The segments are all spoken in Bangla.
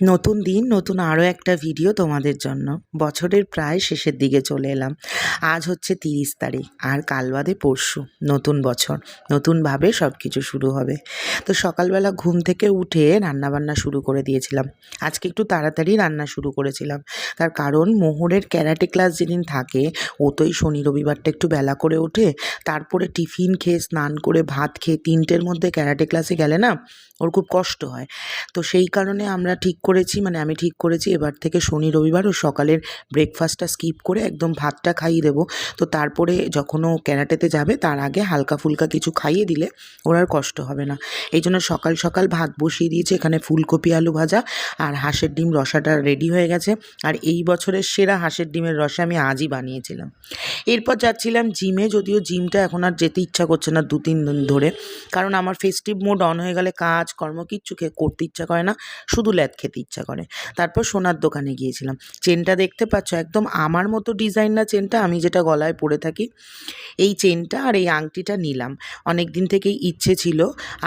নতুন দিন, নতুন আরও একটা ভিডিও তোমাদের জন্য। বছরের প্রায় শেষের দিকে চলে এলাম। আজ হচ্ছে তিরিশ তারিখ, আর কাল বাদে পরশু, নতুন বছর। নতুনভাবে সব কিছু শুরু হবে। তো সকালবেলা ঘুম থেকে উঠে রান্নাবান্না শুরু করে দিয়েছিলাম। আজকে একটু তাড়াতাড়ি রান্না শুরু করেছিলাম। তার কারণ মোহরের ক্যারাটে ক্লাস যেদিন থাকে, ও তো এই শনি রবিবারটা একটু বেলা করে ওঠে। তারপরে টিফিন খেয়ে, স্নান করে, ভাত খেয়ে, তিনটের মধ্যে ক্যারাটে ক্লাসে গেলে না, ওর খুব কষ্ট হয়। তো সেই কারণে আমরা ঠিক করেছি মানে আমি ঠিক করেছি। এবার থেকে শনি, রবিবার ও সকালের ব্রেকফাস্টটা স্কিপ করে একদম ভাতটা খাইয়ে দেবো। তো তারপরে যখন ও ক্যারাটেতে যাবে, তার আগে হালকা ফুলকা কিছু খাইয়ে দিলে ওর আর কষ্ট হবে না। এই জন্য সকাল সকাল ভাত বসিয়ে দিয়েছি, এখানে ফুলকপি আলু ভাজা আর হাঁসের ডিম রসাটা রেডি হয়ে গেছে। আর এই বছরের সেরা হাঁসের ডিমের রসা আমি আজই বানিয়েছিলাম। এরপর যাচ্ছিলাম জিমে, যদিও জিমটা এখন আর যেতে ইচ্ছা করছে না দু তিন দিন ধরে। কারণ আমার ফেস্টিভ মোড অন হয়ে গেলে কাজ, কর্ম কিচ্ছু করতে ইচ্ছা করে না, শুধু ল্যাদ খেতে। ইচ্ছা করে। তারপর সোনার দোকানে গিয়েছিলাম। চেনটা দেখতে পাচ্ছ একদম আমার মতো ডিজাইন না চেনটা আমি যেটা গলায় পরে থাকি এই চেনটা আর এই আংটিটা নিলাম। অনেক দিন থেকেই ইচ্ছে ছিল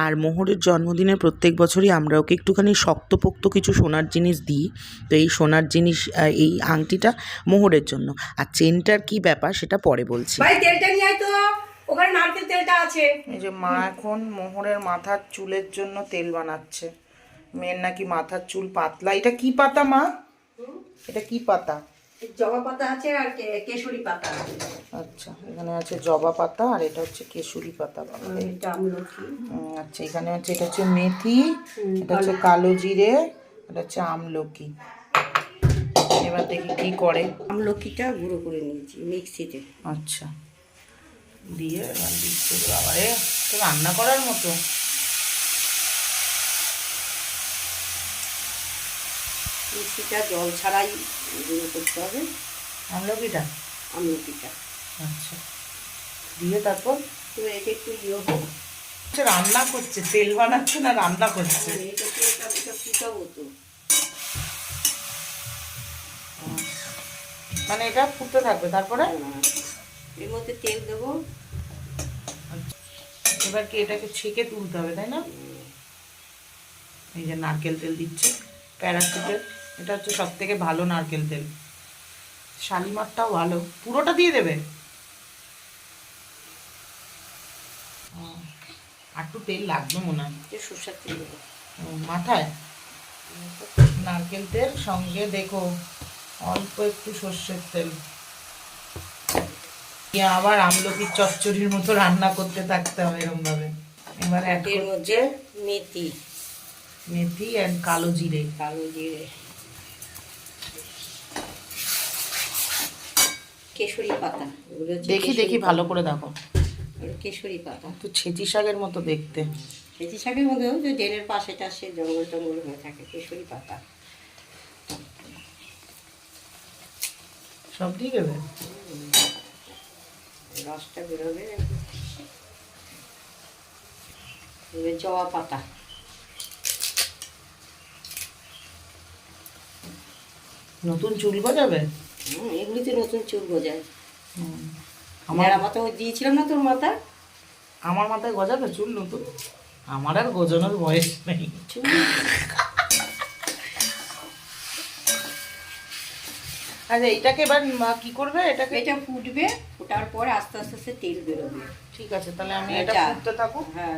আর মোহরের জন্মদিনে প্রত্যেক বছরই আমরা ওকে একটুখানি শক্তপোক্ত কিছু সোনার জিনিস দিই। তো এই সোনার জিনিস এই আংটিটা মোহরের জন্য। আর চেনটার কি ব্যাপার সেটা পরে বলছি। ভাই তেলটা নিয়ে আয় তো। ওখানে নারকেল তেলটা আছে। এই যে মা এখন মোহরের মাথার চুলের জন্য তেল বানাচ্ছে। মেয়ের নাকি মাথার চুল পাতলা। এটা কি পাতা মা? এটা কি পাতা? জবা পাতা আছে আর কেশরী পাতা আচ্ছা এখানে আছে জবা পাতা আর এটা হচ্ছে কেশুরি পাতা বাবা। এটা আমলকি আচ্ছা এখানে হচ্ছে এটা হচ্ছে মেথি এটা হচ্ছে কালো। জিরে এটা হচ্ছে আমলকি। এবার দেখি কি করে। আমলকিটা গুঁড়ো করে নিয়েছি মিক্সিতে। আচ্ছা। দিয়ে এবার দিচ্ছে বাবারে তো রান্না করার মতো। মিক্সিটা জল ছাড়াই করতে হবে। আমলকিটা? আমলকিটা। আচ্ছা। দিয়ে তারপর? তো এটা একটু ইয়ে হোক আচ্ছা রান্না করছে। তেল বানাচ্ছে না রান্না করছে? মানে এটা ফুটতে থাকবে তারপরে? হ্যাঁ। এর মধ্যে তেল দেবো। এবার কি এটাকে ছেঁকে তুলতে হবে তাই না? এই যে নারকেল তেল দিচ্ছে প্যারাসুটের এটা হচ্ছে সব থেকে ভালো নারকেল তেল। শালিমারটাও ভালো। পুরোটা দিয়ে দেবে? একটু তেল লাগবে মনে হয়। সর্ষের তেল দেবো। মাথায়? নারকেল তেল সঙ্গে দেখো অল্প একটু সর্ষের তেল। আবার আমলকির চচ্চড়ির মতো রান্না করতে থাকতে হবে এরকম ভাবে এবার এর মধ্যে মেথি। মেথি অ্যান্ড কালো জিরে। কালো জিরে। কেশরী পাতা। দেখি দেখি ভালো করে দেখো। কেশরী পাতা। তো ছেঁচি শাকের মতো দেখতে। খেতি শাকের মধ্যেও যে ডেনের পাশে টাশে জঙ্গল টঙ্গল হয়ে থাকে কেশরী পাতা। সব দিয়ে দেবে? রসটা বেরোবে। জবা পাতা। নতুন চুল গজাবে? হুম, এগুলিতে নতুন চুল গজায়। আমার মাথা দিয়েছিলাম না তোর মাথা? আমার মাথায় গজাবে চুল নতুন? আমার আর গজানোর বয়স নেই। আচ্ছা এইটাকে এবার কি করবে? এটাকে এটা ফুটবে ফোটার পরে আস্তে আস্তে আস্তে তেল বেরোবে। ঠিক আছে তাহলে আমি এটা এটা। ফুটতে থাকুক। হ্যাঁ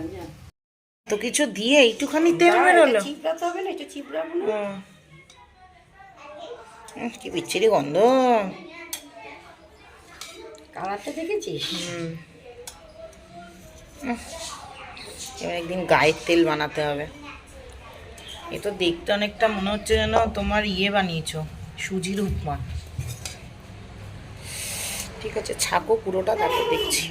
তো কিছু দিয়ে এইটুখানি তেল না, বেরোলো? চিপড়াতে হবে না এটা চিপড়াবো না। কি বিচ্ছিরি গন্ধ। কালারটা দেখেছিস? এবার একদিন গায়ের তেল বানাতে হবে। এ তো দেখতে অনেকটা মনে হচ্ছে যেন তোমার ইয়ে বানিয়েছো সুজির উপমা। ঠিক আছে ছাকো পুরোটা তারপর দেখছি।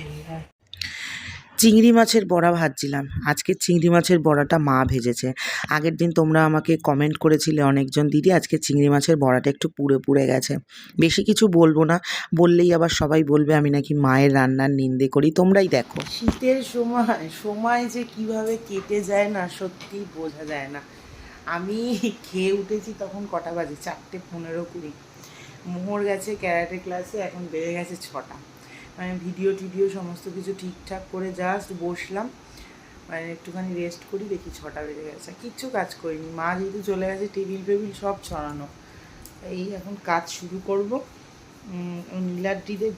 চিংড়ি মাছের বড়া ভাজছিলাম। আজকে চিংড়ি মাছের বড়াটা মা ভেজেছে। আগের দিন তোমরা আমাকে কমেন্ট করেছিলে অনেকজন দিদি, আজকে চিংড়ি মাছের বড়াটা একটু পুড়ে পুড়ে গেছে। বেশি কিছু বলব না, বললেই আবার সবাই বলবে আমি নাকি মায়ের রান্নার নিন্দে করি, তোমরাই দেখো। শীতের সময় সময় যে কীভাবে কেটে যায় না, সত্যি বোঝা যায় না। আমি খেয়ে উঠেছি তখন কটা বাজে? চারটে পনেরো কুড়ি। মোহর গেছে, ক্যারাটে ক্লাসে, এখন বেড়ে গেছে ছটা। মানে ভিডিও টিডিও সমস্ত কিছু ঠিকঠাক করে জাস্ট বসলাম। মানে একটুখানি রেস্ট করি, দেখি ছটা বেজে গেছে। কিচ্ছু কাজ করিনি। মা যেহেতু চলে গেছে, টেবিল ফেবিল সব ছড়ানো। এই এখন কাজ শুরু করব। নীলাদ্রিদের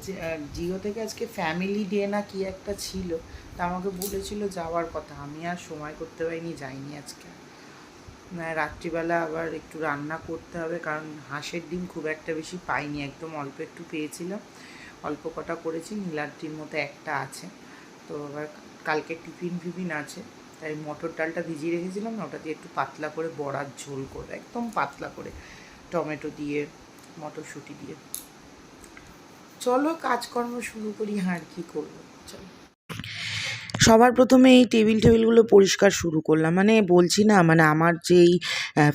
জিও থেকে আজকে ফ্যামিলি ডে না কি একটা ছিল, তা আমাকে বলেছিল যাওয়ার কথা। আমি আর সময় করতে পারিনি, যাইনি আজকে। না রাত্রিবেলা আবার একটু রান্না করতে হবে, কারণ হাঁসের ডিম খুব একটা বেশি পাইনি, একদম অল্প একটু পেয়েছিলাম। অল্প কটা করেছি নীলাদ্রির মতো একটা আছে। তো আবার কালকে টিফিন ফিফিন আছে, তাই মটর ডালটা ভিজিয়ে রেখেছিলাম না, ওটা দিয়ে একটু পাতলা করে বড়ার ঝোল করে, একদম পাতলা করে, টমেটো দিয়ে, মটরশুঁটি দিয়ে। চলো কাজকর্ম শুরু করি, আর কি করব, চলো। সবার প্রথমে এই টেবিল টেবিলগুলো পরিষ্কার শুরু করলাম মানে বলছি না মানে আমার যেই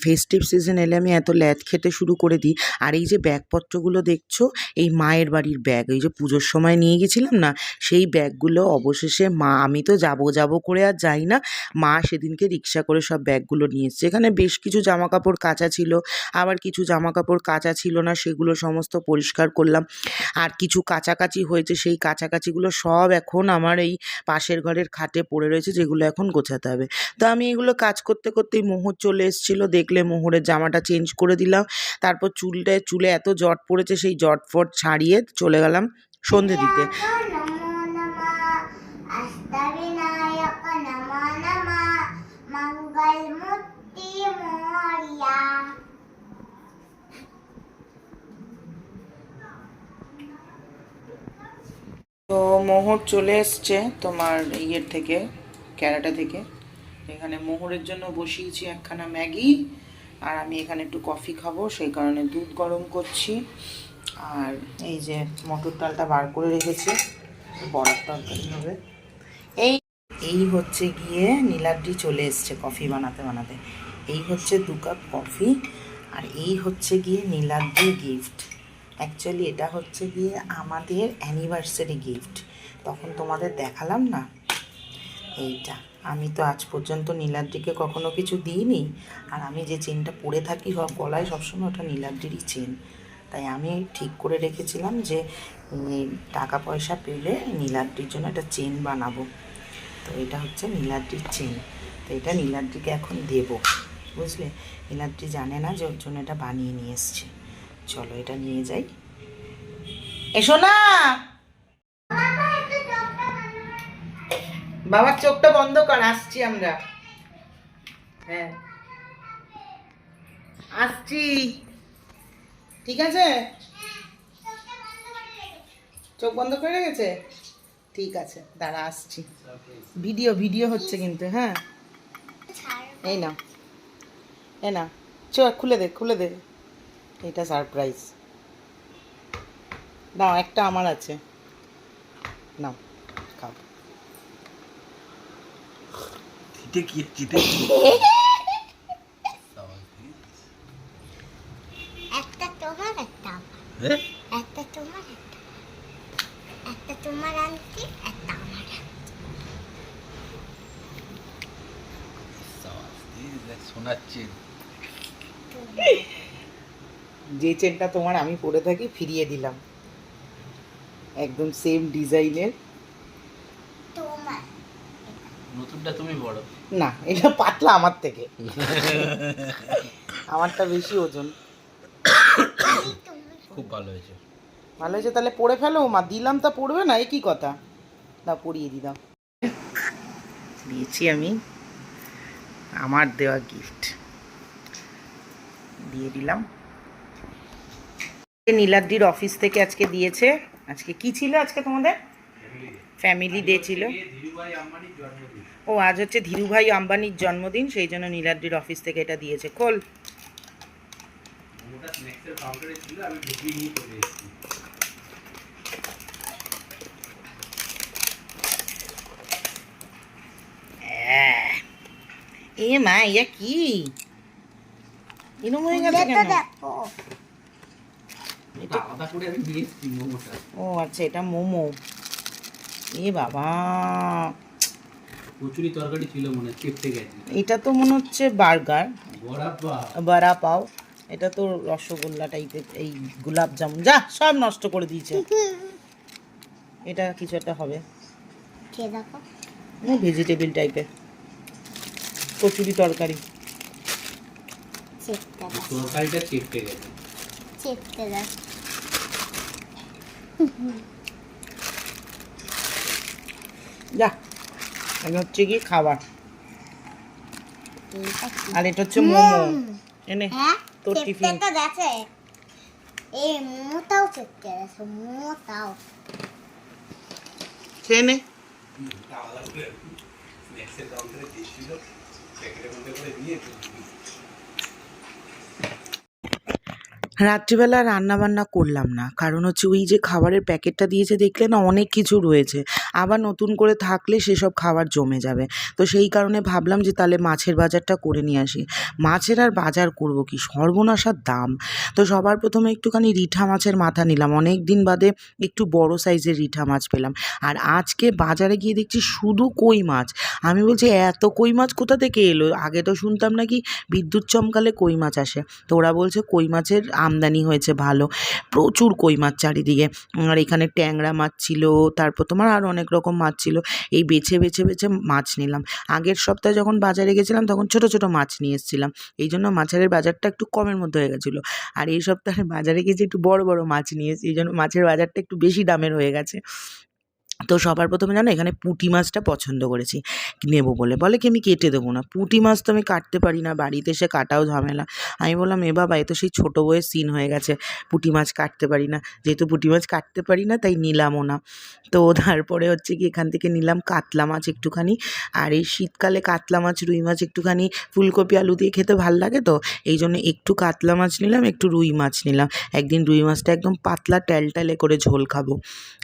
ফেস্টিভ সিজন এলে আমি এত ল্যাদ খেতে শুরু করে দিই। আর এই যে ব্যাগপত্রগুলো দেখছ, এই মায়ের বাড়ির ব্যাগ, এই যে পুজোর সময় নিয়ে গেছিলাম না, সেই ব্যাগগুলো অবশেষে মা, আমি তো যাব যাব করে আর যাই না, মা সেদিনকে রিক্সা করে সব ব্যাগগুলো নিয়ে এসছে। এখানে বেশ কিছু জামা কাপড় কাঁচা ছিল, আবার কিছু জামা কাপড় কাঁচা ছিল না, সেগুলো সমস্ত পরিষ্কার করলাম। আর কিছু কাছাকাছি হয়েছে, সেই কাছাকাছিগুলো সব এখন আমার এই পাশের ঘরের খাটে পড়ে রয়েছে, যেগুলো এখন গোছাতে হবে। তো আমি এগুলো কাজ করতে করতেই মোহর চলে এসেছিল দেখলে মোহরের জামাটা চেঞ্জ করে দিলাম। তারপর চুলটা, চুলে এত জট পড়েছে সেই জট ফট ছাড়িয়ে চলে গেলাম সন্ধে দিতে তো মোহর চলে এসছে তোমার ইয়ের থেকে, ক্যারাটা থেকে। এখানে মোহরের জন্য বসিয়েছি একখানা ম্যাগি, আর আমি এখানে একটু কফি খাব, সেই কারণে দুধ গরম করছি। আর এই যে মটর ডালটা বার করে রেখেছি, বড়ার তরকারি হবে। এই এই হচ্ছে গিয়ে নীলাদ্রি চলে এসছে কফি বানাতে বানাতে। এই হচ্ছে দু কাপ কফি, আর এই হচ্ছে গিয়ে নীলাদ্রির গিফট। অ্যাকচুয়ালি এটা হচ্ছে গিয়ে আমাদের অ্যানিভার্সারি গিফট তখন তোমাদের দেখালাম না? এইটা। আমি তো আজ পর্যন্ত নীলাদ্রিকে কখনো কিছু দিইনি। আর আমি যে চেনটা পরে থাকি গলায় সবসময় ওটা নীলাদ্রিরই চেন। তাই আমি ঠিক করে রেখেছিলাম যে টাকা পয়সা পেলে নীলাদ্রির জন্য একটা চেন বানাবো। তো এটা হচ্ছে নীলাদ্রির চেন। তো এটা নীলাদ্রিকে এখন দেব। বুঝলে? নীলাদ্রি জানে না যে ওর জন্য এটা বানিয়ে নিয়ে এসছে। চলো এটা নিয়ে যাই। এসো না বাবার চোখটা বন্ধ কর, আসছি আমরা। হ্যাঁ। আসছি। ঠিক আছে? চোখ বন্ধ করে রেখেছে? ঠিক আছে, দাঁড়া, আসছি। ভিডিও ভিডিও হচ্ছে কিন্তু হ্যাঁ। এই না এই না চোখ খুলে দে খুলে দে। এটা সারপ্রাইজ নাও একটা আমার আছে। নাও। চিটে কি একটা তোমার একটা হ্যাঁ? একটা তোমার একটা একটা তোমার আনটি একটা আমার শোনাচ্ছে। যে চেনটা তোমার আমি পরে থাকি ফিরিয়ে দিলাম। একদম সেম ডিজাইনের তোমার নতুনটা তুমি বড় না এটা পাতলা আমার থেকে। আমারটা বেশি ওজন। খুব ভালো হয়েছে। ভালো হয়েছে তাহলে পরে ফেলো। মা দিলাম তা পড়বে না একই কথা? না পরিয়ে দিলাম দিয়েছি আমি আমার দেওয়া গিফট দিয়ে দিলাম। নীলাদ্রির অফিস থেকে আজকে দিয়েছে। আজকে কি ছিল আজকে তোমাদের? ফ্যামিলি ডে ছিল। ও আজ হচ্ছে ধীরুভাই আম্বানির জন্মদিন সেই জন্য নীলাদ্রির অফিস থেকে এটা দিয়েছে। খোল। এ মা ইয়া কি? এরম হয়ে গেছে কেন? ও আচ্ছা এটা মোমো। এ বাবা। কচুরি তরকারি ছিল মনে চেপতে গেছে। এটা তো মনে হচ্ছে বার্গার। বড়া পাও। এটা তো রসগোল্লা টাইপের এই গোলাপ জামুন। যা সব নষ্ট করে দিয়েছে। এটা কিছু একটা হবে। খেয়ে দেখো। ভেজিটেবিল টাইপের কচুরি তরকারি। তরকারিটা চেপটে গেছে। চেপতে দাও। যা। এটা হচ্ছে কি খাবার। আর এটা হচ্ছে মোমো। এনে হ্যাঁ? তোর টিফিন। তো গেছে এই মোমোটাও চেপতে গেছে মোমোটাও। খেয়ে নে। রাত্রিবেলা রান্না বান্না করলাম না। কারণ হচ্ছে ওই যে খাবারের প্যাকেটটা দিয়েছে, দেখলে না অনেক কিছু রয়েছে। আবার নতুন করে থাকলে সেসব খাবার জমে যাবে। তো সেই কারণে ভাবলাম যে তাহলে মাছের বাজারটা করে নিয়ে আসি। মাছের আর বাজার করব কি? সর্বনাশার দাম। তো সবার প্রথমে একটুখানি রিঠা মাছের মাথা নিলাম। অনেক দিন বাদে একটু বড় সাইজের রিঠা মাছ পেলাম। আর আজকে বাজারে গিয়ে দেখছি শুধু কই মাছ। আমি বলছি, এত কই মাছ কোথা থেকে এলো? আগে তো শুনতাম নাকি বিদ্যুৎ চমকালে কই মাছ আসে। তো ওরা বলছে, কই মাছের আমদানি হয়েছে ভালো। প্রচুর কই মাছ চারিদিকে। আর এখানে ট্যাংরা মাছ ছিল, তারপর তোমার আর অনেক রকম মাছ ছিল। এই বেছে বেছে বেছে মাছ নিলাম। আগের সপ্তাহে যখন বাজারে গেছিলাম, তখন ছোট ছোট মাছ নিয়ে এসেছিলাম। এই জন্য মাছের বাজারটা একটু কমের মধ্যে হয়ে গেছিল। আর এই সপ্তাহে বাজারে গেছি একটু বড় বড় মাছ নিয়ে এসেছি, এই জন্য মাছের বাজারটা একটু বেশি দামের হয়ে গেছে। তো সবার প্রথমে জানো এখানে পুঁটি মাছটা পছন্দ করেছি। নেব বলে। বলে কি আমি কেটে দেবো না। পুঁটি মাছ তো আমি কাটতে পারি না। বাড়িতে এসে কাটাও ঝামেলা। আমি বললাম, এ বাবা, এ তো সেই ছোটো বইয়ের সিন হয়ে গেছে। পুঁটি মাছ কাটতে পারি না। যেহেতু পুঁটি মাছ কাটতে পারি না, তাই নিলামও না। তো তারপরে হচ্ছে কি এখান থেকে নিলাম কাতলা মাছ একটুখানি। আর এই শীতকালে কাতলা মাছ, রুই মাছ একটুখানি ফুলকপি, আলু দিয়ে খেতে ভালো লাগে তো? এই জন্য একটু কাতলা মাছ নিলাম, একটু রুই মাছ নিলাম। একদিন রুই মাছটা একদম পাতলা ট্যালট্যালে করে ঝোল খাব।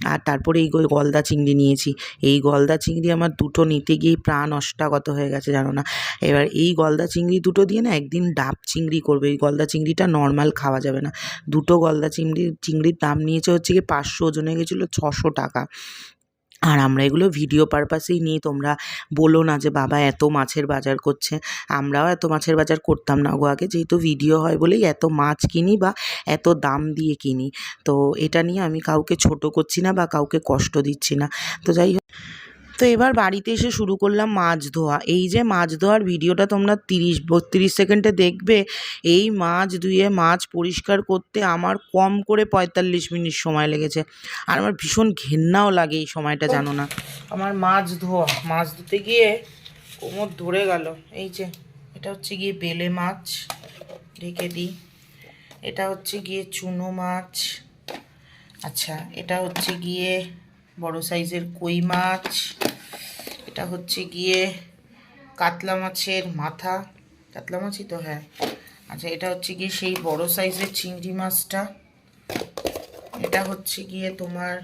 আর তারপরে এই গলদা চিংড়ি নিয়েছি। এই গলদা চিংড়ি আমার দুটো নিতে গিয়ে প্রাণ অষ্টাগত হয়ে গেছে, জানো না? এবার এই গলদা চিংড়ি দুটো দিয়ে না একদিন ডাব চিংড়ি করবে। এই গলদা চিংড়িটা নর্মাল খাওয়া যাবে না। দুটো গলদা চিংড়ি, চিংড়ির দাম নিয়েছে হচ্ছে কি পাঁচশো, ওজনে গেছিল ছশো টাকা। আর আমরা এগুলো ভিডিও পারপাসেই নিই। তোমরা বলো না যে, বাবা, এত মাছের বাজার করছে। আমরাও এত মাছের বাজার করতাম না গো আগে। যেহেতু ভিডিও হয় বলেই এত মাছ কিনি বা এত দাম দিয়ে কিনি। তো এটা নিয়ে আমি কাউকে ছোট করছি না বা কাউকে কষ্ট দিচ্ছি না। তো যাই হোক। তো এবার বাড়িতে এসে শুরু করলাম মাছ ধোয়া। এই যে মাছ ধোয়ার ভিডিওটা তোমরা তিরিশ, বত্রিশ সেকেন্ডে দেখবে, এই মাছ ধুয়ে মাছ পরিষ্কার করতে আমার কম করে পঁয়তাল্লিশ মিনিট সময় লেগেছে। আর আমার ভীষণ ঘেন্নাও লাগে এই সময়টা, জানো না। আমার মাছ ধোয়া, মাছ ধুতে গিয়ে কোমর ধরে গেল। এই যে, এটা হচ্ছে গিয়ে বেলে মাছ, ঢেকে দিই। এটা হচ্ছে গিয়ে চুনো মাছ। আচ্ছা এটা হচ্ছে গিয়ে বড় সাইজের কই মাছ। এটা হচ্ছে গিয়ে কাতলা মাছের মাথা। কাতলা মাছই তো হ্যাঁ। আচ্ছা এটা হচ্ছে গিয়ে সেই বড় সাইজের চিংড়ি মাছটা। এটা হচ্ছে গিয়ে তোমার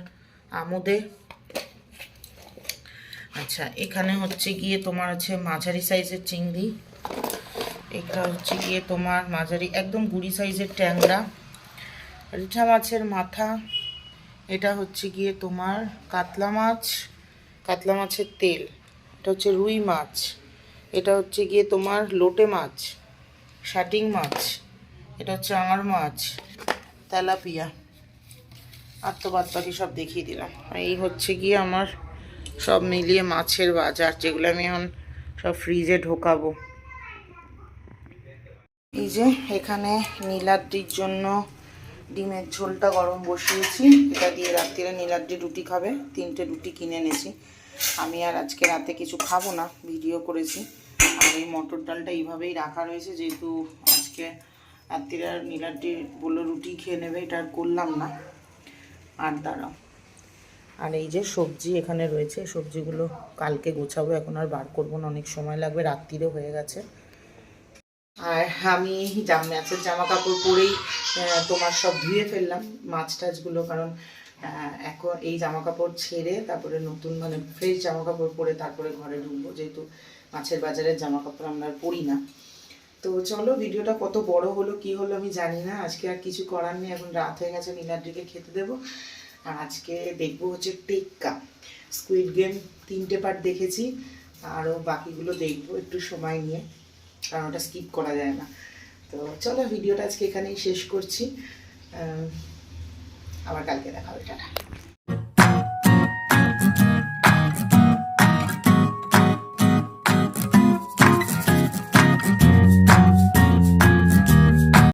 আমোদে। আচ্ছা এখানে হচ্ছে গিয়ে তোমার আছে মাঝারি সাইজের চিংড়ি। এটা হচ্ছে গিয়ে তোমার মাঝারি, একদম গুড়ি সাইজের ট্যাংরা। রিঠা মাছের মাথা। এটা হচ্ছে গিয়ে তোমার কাতলা মাছ, কাতলা মাছের তেল। এটা হচ্ছে রুই মাছ। এটা হচ্ছে গিয়ে তোমার লোটে মাছ শাটিং মাছ, এটা হচ্ছে আঙার মাছ, তেলাপিয়া। আর তো বাদ বাকি সব দেখিয়ে দিলাম। এই হচ্ছে গিয়ে আমার সব মিলিয়ে মাছের বাজার, যেগুলো আমি এখন সব ফ্রিজে ঢোকাবো। এই যে এখানে নীলাদ্রির জন্য ডিমের ঝোলটা গরম বসিয়েছি। এটা দিয়ে রাত্রিরে নীলাদ্রি রুটি খাবে, তিনটে রুটি কিনে এনেছি। আমি আর আজকে রাতে কিছু খাব না, ভিডিও করেছি। আর এই মটর ডালটা এইভাবেই রাখা রয়েছে, যেহেতু আজকে রাত্রিরে নীলাদ্রি বলল রুটি খেয়ে নেবে, এটা আর করলাম না। আর দাঁড়াও। আর এই যে সবজি এখানে রয়েছে, সবজিগুলো কালকে গোছাবো, এখন আর বার করব না, অনেক সময় লাগবে, রাত্রিরে হয়ে গেছে। আর আমি জাম কাপড় পরেই তোমার সব ধুয়ে ফেললাম মাছ টাছগুলো কারণ এখন এই জামা কাপড় ছেড়ে তারপরে নতুন মানে ফ্রেশ জামা কাপড় পরে তারপরে ঘরে ঢুকবো, যেহেতু মাছের বাজারের জামা কাপড় আমরা পরি না। তো চলো, ভিডিওটা কত বড় হলো, কি হলো আমি জানি না। আজকে আর কিছু করার নেই, এখন রাত হয়ে গেছে নীলাদ্রিকে খেতে দেবো। আর আজকে দেখব হচ্ছে টেক্কা স্কুইড গেম তিনটে পার্ট দেখেছি, আরও বাকিগুলো দেখব একটু সময় নিয়ে, কারণ ওটা স্কিপ করা যায় না। তো চলো, ভিডিওটা আজকে এখানেই শেষ করছি। আবার কালকে দেখা হবে টাটা।